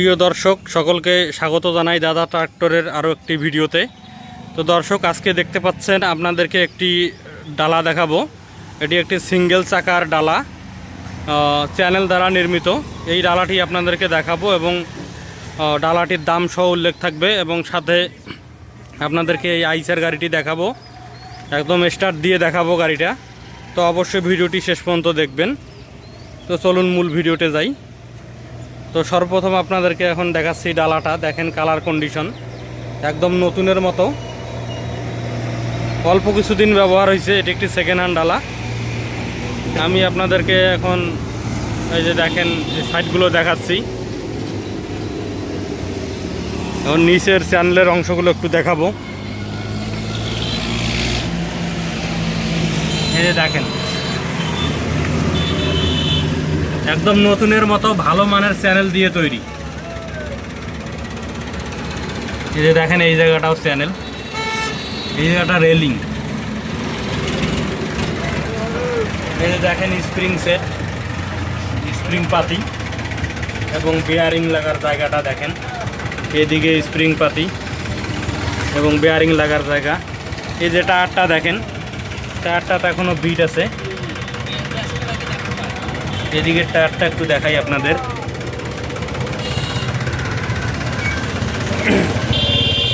প্রিয় দর্শক, সকলকে স্বাগত জানাই দাদা ট্রাক্টরের আরও একটি ভিডিওতে। তো দর্শক, আজকে দেখতে পাচ্ছেন আপনাদেরকে একটি ডালা দেখাবো। এটি একটি সিঙ্গেল চাকার ডালা চ্যানেল দ্বারা নির্মিত। এই ডালাটি আপনাদেরকে দেখাবো এবং ডালাটির দাম সহ উল্লেখ থাকবে এবং সাথে আপনাদেরকে এই আইসার গাড়িটি দেখাবো। একদম স্টার্ট দিয়ে দেখাবো গাড়িটা। তো অবশ্যই ভিডিওটি শেষ পর্যন্ত দেখবেন। তো চলুন মূল ভিডিওতে যাই। তো সর্বপ্রথম আপনাদেরকে এখন দেখাচ্ছি ডালাটা। দেখেন কালার কন্ডিশন, একদম নতুনের মতো। অল্প কিছুদিন ব্যবহার হয়েছে, এটি একটি সেকেন্ড হ্যান্ড ডালা। আমি আপনাদেরকে এখন এই যে দেখেন সাইডগুলো দেখাচ্ছি। এখন নিচের চ্যানেলের অংশগুলো একটু দেখাবো। এই যে দেখেন একদম নতুনের মতো ভালো মানের চ্যানেল দিয়ে তৈরি। এই যে দেখেন, এই জায়গাটাও চ্যানেল। এই জায়গাটা রেলিং। এই যে দেখেন, স্প্রিং সেট, স্প্রিং পাতি এবং বেয়ারিং লাগার জায়গাটা দেখেন। এদিকে স্প্রিং পাতি এবং বেয়ারিং লাগার জায়গা। এই যে টায়ারটা দেখেন টায়ারটাতে এখনও বিট আছে। এদিকের টায়ারটা একটু দেখাই আপনাদের।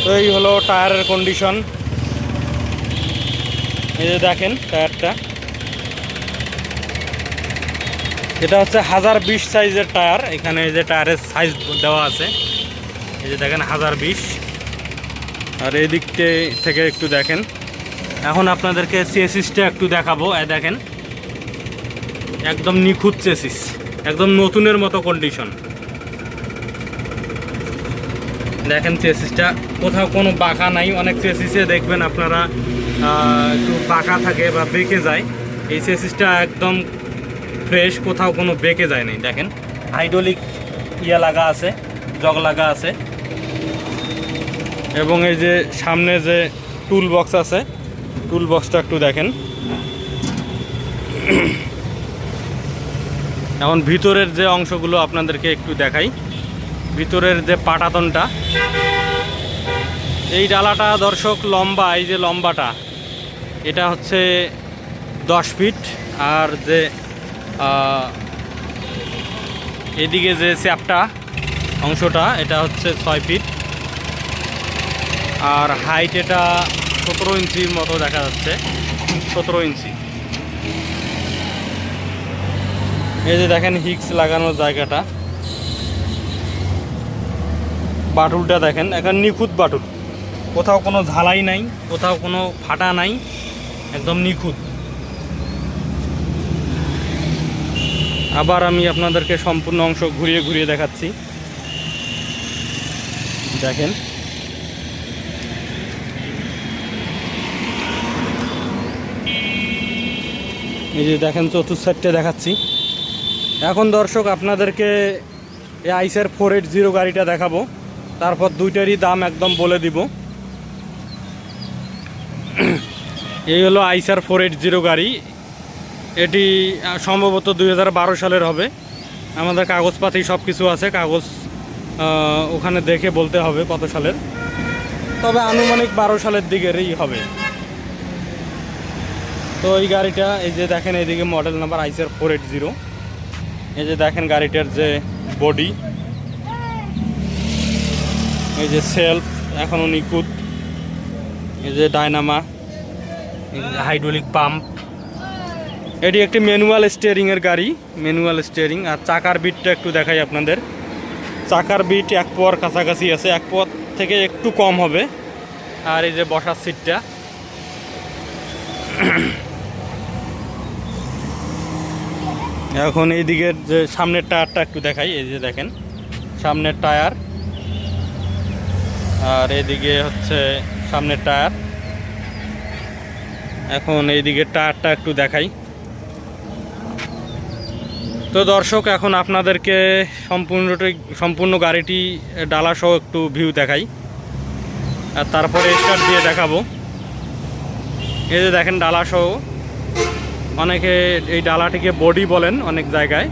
তো এই হলো টায়ারের কন্ডিশন এই যে দেখেন টায়ারটা। এটা হচ্ছে হাজার বিশ সাইজের টায়ার। এখানে এই যে টায়ারের সাইজ দেওয়া আছে। এই যে দেখেন হাজার বিশ। আর এই থেকে একটু দেখেন। এখন আপনাদেরকে চেসিসটা একটু দেখাবো। দেখেন। একদম নিখুঁত চেসিস, একদম নতুনের মতো কন্ডিশন দেখেন চেসিসটা, কোথাও কোনো বাঁকা নাই, অনেক চেসিসে দেখবেন আপনারা একটু বাঁকা থাকে বা বেঁকে যায়। এই চেসিসটা একদম ফ্রেশ কোথাও কোনো বেঁকে যায় নাই, দেখেন। হাইড্রোলিক ইয়া লাগা আছে, জগ লাগা আছে। এবং এই যে সামনে যে টুল বক্স আছে টুল বক্সটা একটু দেখেন। এখন ভিতরের যে অংশগুলো আপনাদেরকে একটু দেখাই, ভিতরের যে পাটাতনটা, এই ডালাটা দর্শক লম্বা, এই যে লম্বাটা, এটা হচ্ছে দশ ফিট, আর যে এদিকে যে চ্যাপটা অংশটা, এটা হচ্ছে ছয় ফিট, আর হাইট এটা সতেরো ইঞ্চির মতো দেখা যাচ্ছে, সতেরো ইঞ্চি। এই যে দেখেন হিক্স লাগানোর জায়গাটা। বাটুলটা দেখেন, এখন নিখুঁত বাটুল। কোথাও কোনো ঝালাই নাই, কোথাও কোনো ফাটা নাই, একদম নিখুঁত। আবার আমি আপনাদেরকে সম্পূর্ণ অংশ ঘুরিয়ে ঘুরিয়ে দেখাচ্ছি। দেখেন। এই যে দেখেন চতুর্থ সাইডটা দেখাচ্ছি। এখন দর্শক, আপনাদেরকে এই আইসের ফোর এইট জিরো গাড়িটা দেখাবো। তারপর দুইটারই দাম একদম বলে দিব। এই হলো আইসার ফোর এইট জিরো গাড়ি। এটি সম্ভবত দুই হাজার বারো সালের হবে। আমাদের কাগজপাতি সব কিছু আছে। কাগজ ওখানে দেখে বলতে হবে কত সালের। তবে আনুমানিক বারো সালের দিকেরই হবে। তো এই গাড়িটা, এই যে দেখেন, এইদিকে model number Acer four eight zero এই যে দেখেন গাড়িটার যে বডি এই যে সেলফ এখনও নিখুঁত এই যে ডায়নামা হাইড্রোলিক পাম্প এটি একটি ম্যানুয়াল স্টিয়ারিংয়ের গাড়ি ম্যানুয়াল স্টিয়ারিং আর চাকার বিটটা একটু দেখাই আপনাদের। চাকার বিট এক পোয়ার কাছাকাছি আছে, এক পোয়ার থেকে একটু কম হবে। আর এই যে বসার সিটটা এখন এই দিকের যে সামনের টায়ারটা একটু দেখাই, এই যে দেখেন, সামনের টায়ার। আর এদিকে হচ্ছে সামনের টায়ার। এখন এই দিকের টায়ারটা একটু দেখাই। তো দর্শক, এখন আপনাদেরকে সম্পূর্ণটি, সম্পূর্ণ গাড়িটি ডালা সহ একটু ভিউ দেখাই। আর তারপরে স্টার্ট দিয়ে দেখাবো। এই যে দেখেন ডালা সহ অনেকে এই ডালাটিকে বডি বলেন অনেক জায়গায়।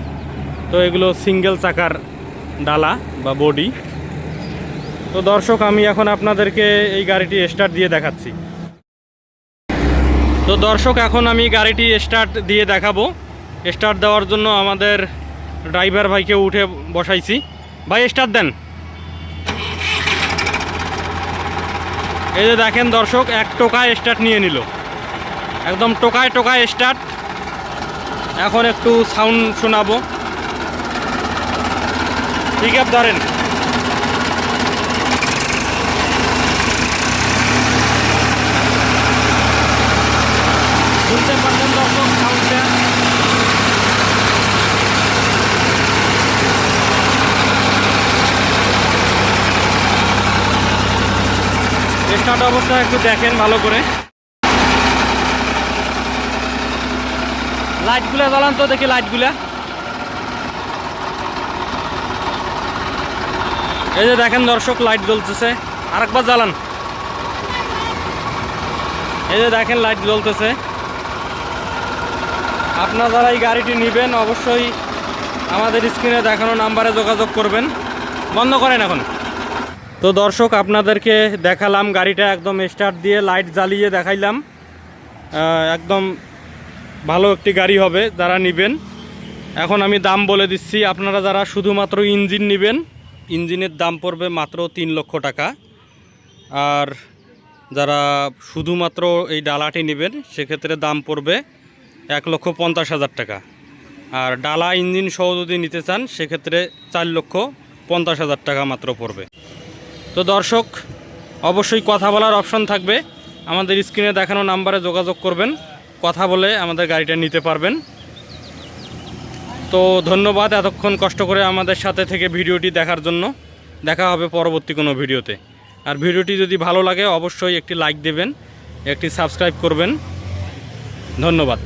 তো এগুলো সিঙ্গেল চাকার ডালা বা বডি। তো দর্শক, আমি এখন আপনাদেরকে এই গাড়িটি স্টার্ট দিয়ে দেখাচ্ছি। তো দর্শক, এখন আমি গাড়িটি স্টার্ট দিয়ে দেখাবো। স্টার্ট দেওয়ার জন্য আমাদের ড্রাইভার ভাইকে উঠে বসাইছি। ভাই, স্টার্ট দেন। এই যে দেখেন দর্শক, এক টোকায় স্টার্ট নিয়ে নিল। একদম টোকায় টোকায় স্টার্ট। এখন একটু সাউন্ড শোনাবো। পিক আপ ধরেন। স্টার্ট অবস্থা একটু দেখেন ভালো করে। লাইটগুলা জ্বালান তো দেখি লাইটগুলা এই যে দেখেন দর্শক লাইট জ্বলতেছে। আরেকবার জ্বালান। এই যে দেখেন লাইট জ্বলতেছে। আপনারা যারা এই গাড়িটি নেবেন, অবশ্যই আমাদের স্ক্রিনে দেখানো নাম্বারে যোগাযোগ করবেন। বন্ধ করেন এখন। তো দর্শক, আপনাদেরকে দেখালাম গাড়িটা একদম স্টার্ট দিয়ে লাইট জ্বালিয়ে দেখাইলাম। একদম ভালো একটি গাড়ি হবে যারা নেবেন। এখন আমি দাম বলে দিচ্ছি, আপনারা যারা শুধুমাত্র ইঞ্জিন নেবেন, ইঞ্জিনের দাম পড়বে মাত্র তিন লক্ষ টাকা। আর যারা শুধুমাত্র এই ডালাটি নেবেন, সেক্ষেত্রে দাম পড়বে এক লক্ষ পঞ্চাশ হাজার টাকা। আর ডালা ইঞ্জিন সহ যদি নিতে চান, সেক্ষেত্রে চার লক্ষ পঞ্চাশ হাজার টাকা মাত্র পড়বে। তো দর্শক, অবশ্যই কথা বলার অপশন থাকবে। আমাদের স্ক্রিনে দেখানো নাম্বারে যোগাযোগ করবেন। কথা বলে আমাদের গাড়িটা নিতে পারবেন। তো ধন্যবাদ এতক্ষণ কষ্ট করে আমাদের সাথে থেকে ভিডিওটি দেখার জন্য। দেখা হবে পরবর্তী কোনো ভিডিওতে। আর ভিডিওটি যদি ভালো লাগে, অবশ্যই একটি লাইক দেবেন, একটি সাবস্ক্রাইব করবেন। ধন্যবাদ।